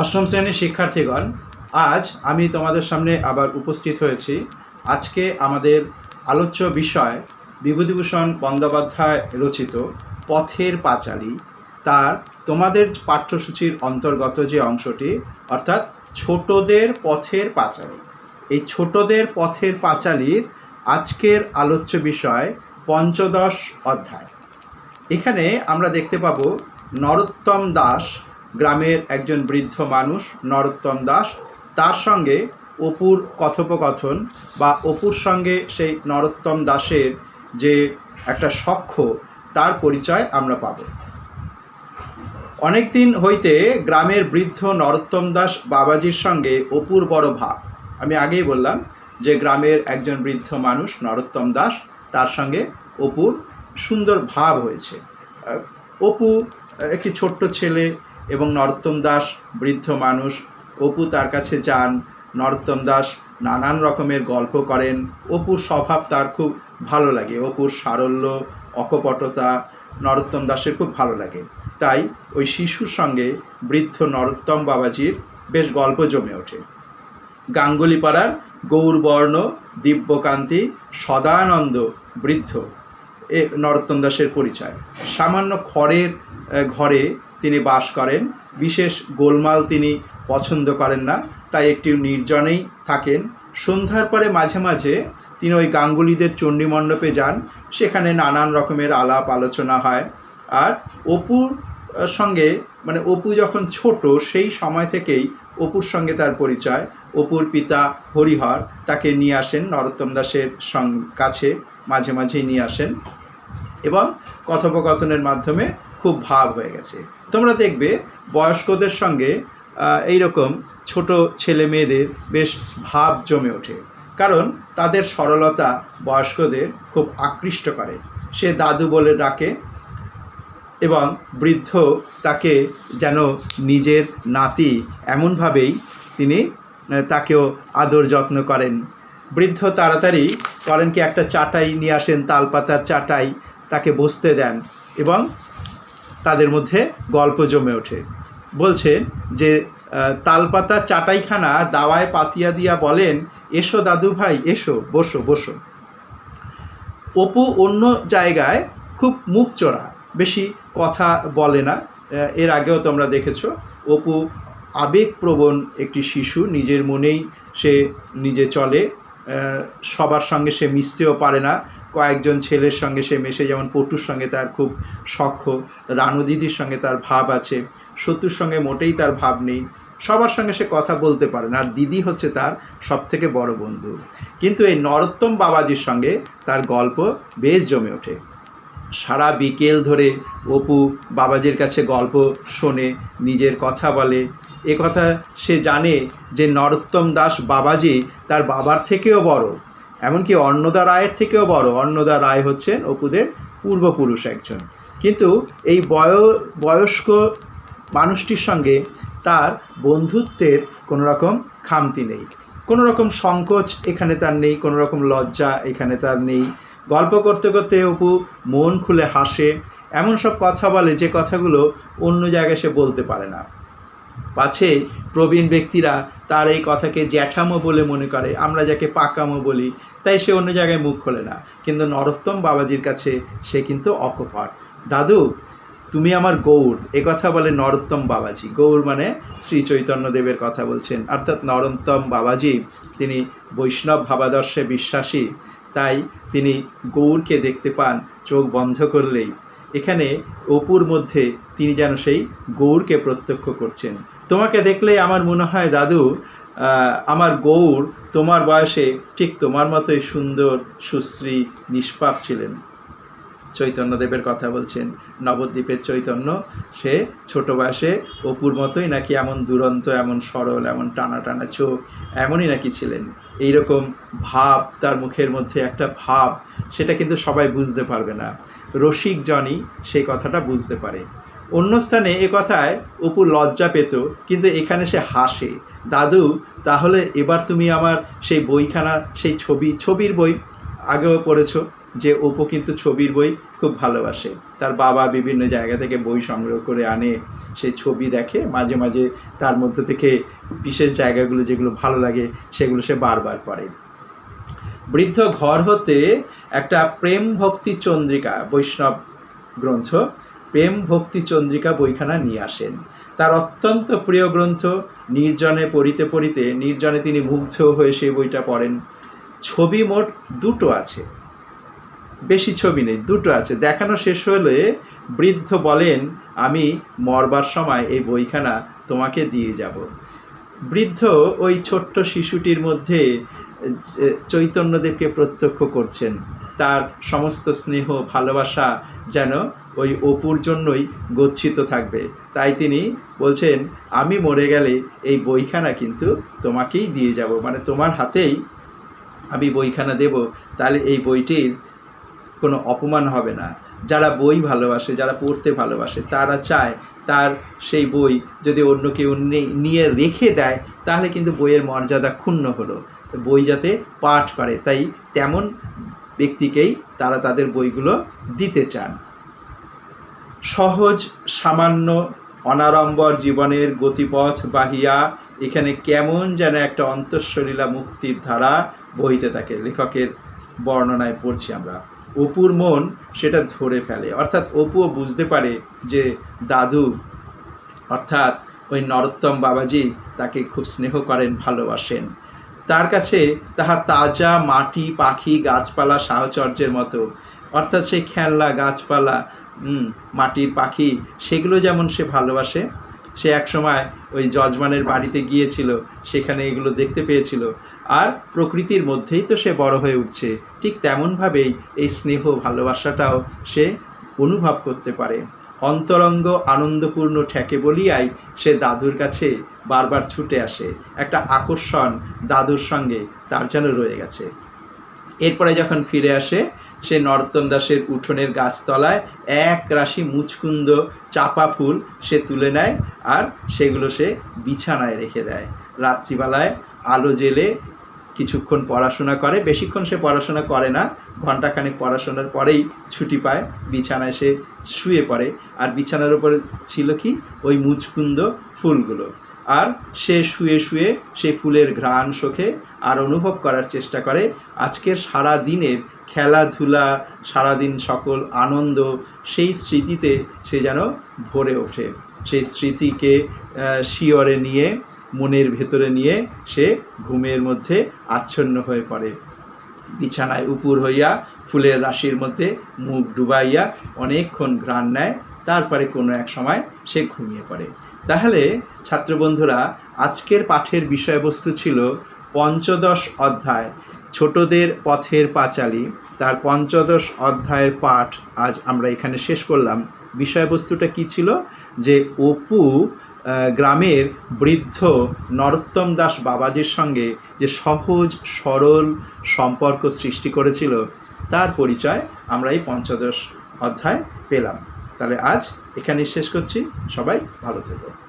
অষ্টম শ্রেণির শিক্ষার্থীগণ, আজ আমি তোমাদের সামনে আবার উপস্থিত হয়েছি। আজকে আমাদের আলোচ্য বিষয় বিভূতিভূষণ বন্দ্যোপাধ্যায় রচিত পথের পাঁচালী। তার তোমাদের পাঠ্যসূচির অন্তর্গত যে অংশটি, অর্থাৎ ছোটদের পথের পাঁচালী। এই ছোটদের পথের পাঁচালীর আজকের আলোচ্য বিষয় পঞ্চদশ অধ্যায়। এখানে আমরা দেখতে পাব নরোত্তম দাস গ্রামের একজন বৃদ্ধ মানুষ নরোত্তম দাস, তার সঙ্গে অপুর কথোপকথন বা অপুর সঙ্গে সেই নরোত্তম দাসের যে একটা সখ্য, তার পরিচয় আমরা পাব। অনেক দিন হইতে গ্রামের বৃদ্ধ নরোত্তম দাস বাবাজির সঙ্গে অপুর বড় ভাব। আমি আগেই বললাম যে গ্রামের একজন বৃদ্ধ মানুষ নরোত্তম দাস, তার সঙ্গে অপুর সুন্দর ভাব হয়েছে। অপু একটি ছোট্ট ছেলে এবং নরোত্তম দাস বৃদ্ধ মানুষ। অপু তার কাছে যান। নরোত্তম দাস নানান রকমের গল্প করেন। অপুর স্বভাব তার খুব ভালো লাগে। অপুর সারল্য, অকপটতা নরোত্তম দাসের খুব ভালো লাগে। তাই ওই শিশুর সঙ্গে বৃদ্ধ নরোত্তম বাবাজির বেশ গল্প জমে ওঠে। গাঙ্গুলিপাড়ার গৌরবর্ণ দিব্যকান্তি সদানন্দ বৃদ্ধ এ নরোত্তম দাসের পরিচয়। সামান্য খড়ের ঘরে তিনি বাস করেন। বিশেষ গোলমাল তিনি পছন্দ করেন না, তাই একটি নির্জনেই থাকেন। সন্ধ্যার পরে মাঝে মাঝে তিনি ওই গাঙ্গুলিদের চণ্ডী মণ্ডপে যান, সেখানে নানান রকমের আলাপ আলোচনা হয়। আর অপুর সঙ্গে মানে অপু যখন ছোট, সেই সময় থেকেই অপুর সঙ্গে তার পরিচয়। অপুর পিতা হরিহর তাকে নিয়ে আসেন, নরোত্তম দাসের কাছে মাঝে মাঝেই নিয়ে আসেন। এবং কথোপকথনের মাধ্যমে খুব ভাব হয়ে গেছে। তোমরা দেখবে বয়স্কদের সঙ্গে আহ, এইরকম ছোট ছেলে মেয়েদের বেশ ভাব জমে ওঠে। কারণ তাদের সরলতা বয়স্কদের খুব আকৃষ্ট করে। সে দাদু বলে ডাকে এবং বৃদ্ধ তাকে যেন নিজের নাতি এমনভাবেই তিনি তাকেও আদর যত্ন করেন। বৃদ্ধ তাড়াতাড়ি করেন কি একটা চাটাই নিয়ে আসেন তালপাতার চাটাই তাকে বসতে দেন এবং তাদের মধ্যে গল্প জমে ওঠে। বলছেন যে আহ, তালপাতার চাটাইখানা দাওয়ায় পাতিয়া দিয়া বলেন এসো দাদু ভাই এসো বসো বসো। অপু অন্য জায়গায় খুব মুখ চড়া বেশি কথা বলে না। এর আগেও তোমরা দেখেছ অপু আবেগপ্রবণ একটি শিশু নিজের মনেই সে নিজে চলে। সবার সঙ্গে সে মিশতেও পারে না। কয়েকজন ছেলের সঙ্গে সে মেশে, যেমন পটুর সঙ্গে তার খুব সখ্য রানু দিদির সঙ্গে তার ভাব আছে, সত্যুর সঙ্গে মোটেই তার ভাব নেই, সবার সঙ্গে সে কথা বলতে পারে না। আর দিদি হচ্ছে তার সবথেকে বড় বন্ধু। কিন্তু এই নরোত্তম বাবাজির সঙ্গে তার গল্প বেশ জমে ওঠে। সারা বিকেল ধরে অপু বাবাজির কাছে গল্প শোনে, নিজের কথা বলে। এ কথা সে জানে যে নরোত্তম দাস বাবাজি তার বাবার থেকেও বড়। এমনকি অন্নদা রায়ের থেকেও বড়। অন্নদা রায় হচ্ছেন অপুদের পূর্বপুরুষ একজন। কিন্তু এই বয়, বয়স্ক মানুষটির সঙ্গে তার বন্ধুত্বের কোনো রকম খামতি নেই। কোনো রকম সংকোচ এখানে তার নেই কোনো রকম লজ্জা এখানে তার নেই। গল্প করতে করতে অপু মন খুলে হাসে, এমন সব কথা বলে যে কথাগুলো অন্য জায়গায় সে বলতে পারে না। পাছে প্রবীণ ব্যক্তিরা তার এই কথাকে জ্যাঠামো বলে মনে করে, আমরা যাকে পাকামো বলি তাই সে অন্য জায়গায় মুখ খোলে না। কিন্তু নরোত্তম বাবাজির কাছে সে কিন্তু অকপট। দাদু, তুমি আমার গৌর। এ কথা বলে নরোত্তম বাবাজি। গৌর মানে শ্রী চৈতন্যদেবের কথা বলছেন। অর্থাৎ নরোত্তম বাবাজি, তিনি বৈষ্ণব ভাবাদর্শে বিশ্বাসী। তাই তিনি গৌরকে দেখতে পান, চোখ বন্ধ করলেই। এখানে অপুর মধ্যে তিনি যেন সেই গৌরকে প্রত্যক্ষ করছেন। তোমাকে দেখলে আমার মনে হয়, দাদু আমার গৌর তোমার বয়সে ঠিক তোমার মতোই সুন্দর, সুশ্রী, নিষ্পাপ ছিলেন। চৈতন্যদেবের কথা বলছেন, নবদ্বীপের চৈতন্য, সে ছোট বয়সে অপুর মতোই নাকি এমন দুরন্ত, এমন সরল, এমন টানা টানা চোখ, এমনই নাকি ছিলেন। এইরকম ভাব তার মুখের মধ্যে একটা ভাব, সেটা কিন্তু সবাই বুঝতে পারবে না। রসিক জনই সেই কথাটা বুঝতে পারে। অন্য স্থানে এ কথায় অপু লজ্জা পেত, কিন্তু এখানে সে হাসে। দাদু, তাহলে এবার তুমি আমার সেই বইখানা, সেই ছবি, ছবির বই আগেও পড়েছো, যে অপু কিন্তু ছবির বই খুব ভালোবাসে। তার বাবা বিভিন্ন জায়গা থেকে বই সংগ্রহ করে আনে সেই ছবি দেখে, মাঝে মাঝে তার মধ্যে থেকে বিশেষ জায়গাগুলো যেগুলো ভালো লাগে, সেগুলো সে বারবার পড়ে। বৃদ্ধ ঘর হতে একটা প্রেম ভক্তি চন্দ্রিকা বৈষ্ণব গ্রন্থ প্রেম ভক্তি চন্দ্রিকা বইখানা নিয়ে আসেন। তার অত্যন্ত প্রিয় গ্রন্থ নির্জনে পড়িতে পড়িতে, নির্জনে তিনি মুগ্ধ হয়ে সেই বইটা পড়েন। ছবি মোট দুটো আছে। বেশি ছবি নেই, দুটো আছে। দেখানো শেষ হলে বৃদ্ধ বলেন, আমি মরবার সময় এই বইখানা তোমাকে দিয়ে যাব। বৃদ্ধ ওই ছোট্ট শিশুটির মধ্যে চৈতন্যদেবকে প্রত্যক্ষ করছেন। তার সমস্ত স্নেহ, ভালোবাসা যেন ওই অপুর জন্যই গচ্ছিত থাকবে। তাই তিনি বলছেন, আমি মরে গেলে এই বইখানা কিন্তু তোমাকেই দিয়ে যাব। মানে তোমার হাতেই আমি বইখানা দেব, তাহলে এই বইটির কোনো অপমান হবে না। যারা বই ভালোবাসে, যারা পড়তে ভালোবাসে, তারা চায় তার সেই বই যদি অন্য কেউ নিয়ে রেখে দেয়, তাহলে কিন্তু বইয়ের মর্যাদা ক্ষুণ্ণ হলো। বই যাতে পাঠ করে, তাই তেমন ব্যক্তিকেই তারা তাদের বইগুলো দিতে চান। সহজ, সামান্য, অনাড়ম্বর জীবনের গতিপথ বাহিয়া এখানে কেমন যেন একটা অন্তঃসলীলা মুক্তির ধারা বইতে থাকে। লেখকের বর্ণনায় পড়ছি আমরা। অপুর মন সেটা ধরে ফেলে। অর্থাৎ অপুও বুঝতে পারে যে দাদু, অর্থাৎ ওই নরোত্তম বাবাজি তাকে খুব স্নেহ করেন, ভালোবাসেন। তার কাছে তাহা তাজা মাটি, পাখি, গাছপালা, সাহচর্যের মতো। অর্থাৎ সেই খেলনা, গাছপালা মাটির পাখি, সেগুলো যেমন সে ভালোবাসে, সে একসময় ওই যজমানের বাড়িতে গিয়েছিল, সেখানে এগুলো দেখতে পেয়েছিল। আর প্রকৃতির মধ্যেই তো সে বড় হয়ে উঠছে, ঠিক তেমনভাবেই এই স্নেহ ভালোবাসাটাও সে অনুভব করতে পারে। অন্তরঙ্গ আনন্দপূর্ণ ঠেকে বলিয়াই সে দাদুর কাছে বারবার ছুটে আসে। একটা আকর্ষণ দাদুর সঙ্গে তার যেন রয়ে গেছে। এরপরে যখন ফিরে আসে, সে নরোত্তম দাসের উঠোনের গাছতলায় এক রাশি মুচকুন্দ চাপা ফুল সে তুলে নেয় আর সেগুলো সে বিছানায় রেখে দেয়। রাত্রিবেলায় আলো জেলে কিছুক্ষণ পড়াশোনা করে, বেশিক্ষণ সে পড়াশোনা করে না ঘন্টাখানেক পড়াশোনার পরেই ছুটি পায়, বিছানায় সে শুয়ে পড়ে। আর বিছানার উপরে ছিল কি? ওই মুচকুন্দ ফুলগুলো। আর সে শুয়ে শুয়ে সে ফুলের ঘ্রাণ শোখে আর অনুভব করার চেষ্টা করে, আজকের সারা দিনের খেলাধুলা, সারাদিন সকল আনন্দ, সেই স্মৃতিতে সে যেন ভরে ওঠে। সেই স্মৃতিকে শিয়রে নিয়ে মনের ভেতরে নিয়ে সে ঘুমের মধ্যে আচ্ছন্ন হয়ে পড়ে। বিছানায় উপুর হইয়া ফুলের রাশির মধ্যে মুখ ডুবাইয়া অনেকক্ষণ ঘ্রাণ নেয়, তারপরে কোনো এক সময় সে ঘুমিয়ে পড়ে। তাহলে ছাত্রবন্ধুরা, আজকের পাঠের বিষয়বস্তু ছিল পঞ্চদশ অধ্যায়, ছোটদের পথের পাঁচালী। তার পঞ্চদশ অধ্যায়ের পাঠ আজ আমরা এখানে শেষ করলাম। বিষয়বস্তুটা কি ছিল? যে অপু গ্রামের বৃদ্ধ নরোত্তম দাস বাবাজির সঙ্গে যে সহজ, সরল সম্পর্ক সৃষ্টি করেছিল, তার পরিচয় আমরা এই পঞ্চদশ অধ্যায় পেলাম। তাহলে আজ এখানেই শেষ করছি। সবাই ভালো থেকো।